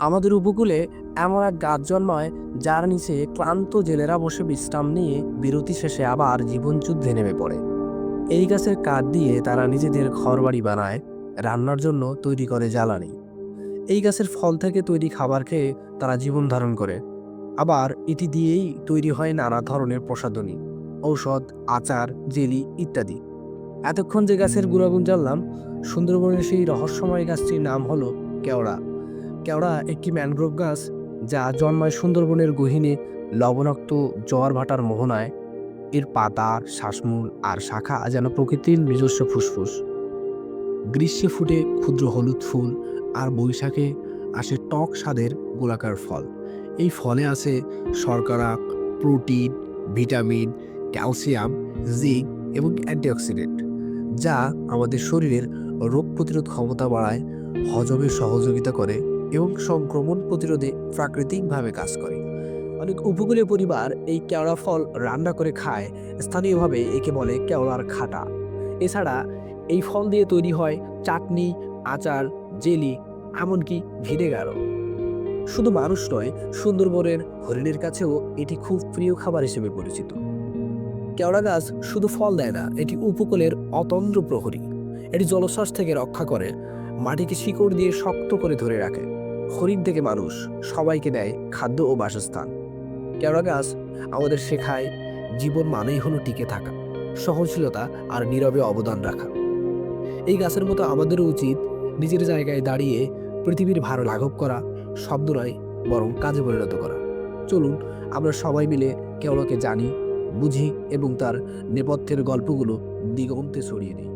আমাদের উপকূলে এমন এক গাছ জন্মায় যার নিচে ক্লান্ত জেলেরা বসে বিশ্রাম নিয়ে বিরতি শেষে আবার জীবনযুদ্ধে নেমে পড়ে। এই গাছের কাঠ দিয়ে তারা নিজেদের ঘরবাড়ি বানায়, রান্নার জন্য তৈরি করে জ্বালানি। এই গাছের ফল থেকে তৈরি খাবার খেয়ে তারা জীবন ধারণ করে। আবার এটি দিয়েই তৈরি হয় নানা ধরনের প্রসাধনী, ঔষধ, আচার, জেলি ইত্যাদি। এতক্ষণ যে গাছের গুণাগুণ জানলাম, সুন্দরবনের সেই রহস্যময় গাছটির নাম হলো কেওড়া। কেওড়া একটি ম্যানগ্রোভ গাছ, যা জন্মায় সুন্দরবনের গহিনে লবণাক্ত জোয়ার ভাটার মোহনায়। এর পাতা, শ্বাসমূল আর শাখা যেন প্রকৃতির নিজস্ব ফুসফুস। গ্রীষ্মে ফুটে ক্ষুদ্র হলুদ ফুল আর বৈশাখে আসে টক স্বাদের গোলাকার ফল। এই ফলে আছে শর্করা, প্রোটিন, ভিটামিন, ক্যালসিয়াম, জিঙ্ক এবং অ্যান্টিঅক্সিডেন্ট, যা আমাদের শরীরের রোগ প্রতিরোধ ক্ষমতা বাড়ায়, হজমে সহযোগিতা করে এবং সংক্রমণ প্রতিরোধে প্রাকৃতিকভাবে কাজ করে। অনেক উপকূলীয় পরিবার এই কেওড়া ফল রান্না করে খায়। স্থানীয়ভাবে একে বলে কেওড়ার খাটা। এছাড়া এই ফল দিয়ে তৈরি হয় চাটনি, আচার, জেলি, এমনকি ভিনেগারও। শুধু মানুষ নয়, সুন্দরবনের হরিণের কাছেও এটি খুব প্রিয় খাবার হিসেবে পরিচিত। কেওড়া গাছ শুধু ফল দেয় না, এটি উপকূলের অতন্দ্র প্রহরী। এটি জলশ্বাস থেকে রক্ষা করে। মাটিকে শিকড় দিয়ে শক্ত করে ধরে রাখে। হরিণ থেকে মানুষ সবাইকে দেয় খাদ্য ও বাসস্থান। কেওড়া গাছ? আমাদের শেখায় জীবন মানেই হলো টিকে থাকা, সহনশীলতা আর নীরবে অবদান রাখা। এই গাছের মতো আমাদেরও উচিত নিজের জায়গায় দাঁড়িয়ে পৃথিবীর ভার লাঘব করা, শব্দ নয়, বরং কাজে পরিণত করা। চলুন, আমরা সবাই মিলে কেওড়াকে জানি, বুঝি এবং তার নেপথ্যের গল্পগুলো দিগন্তে ছড়িয়ে দিই।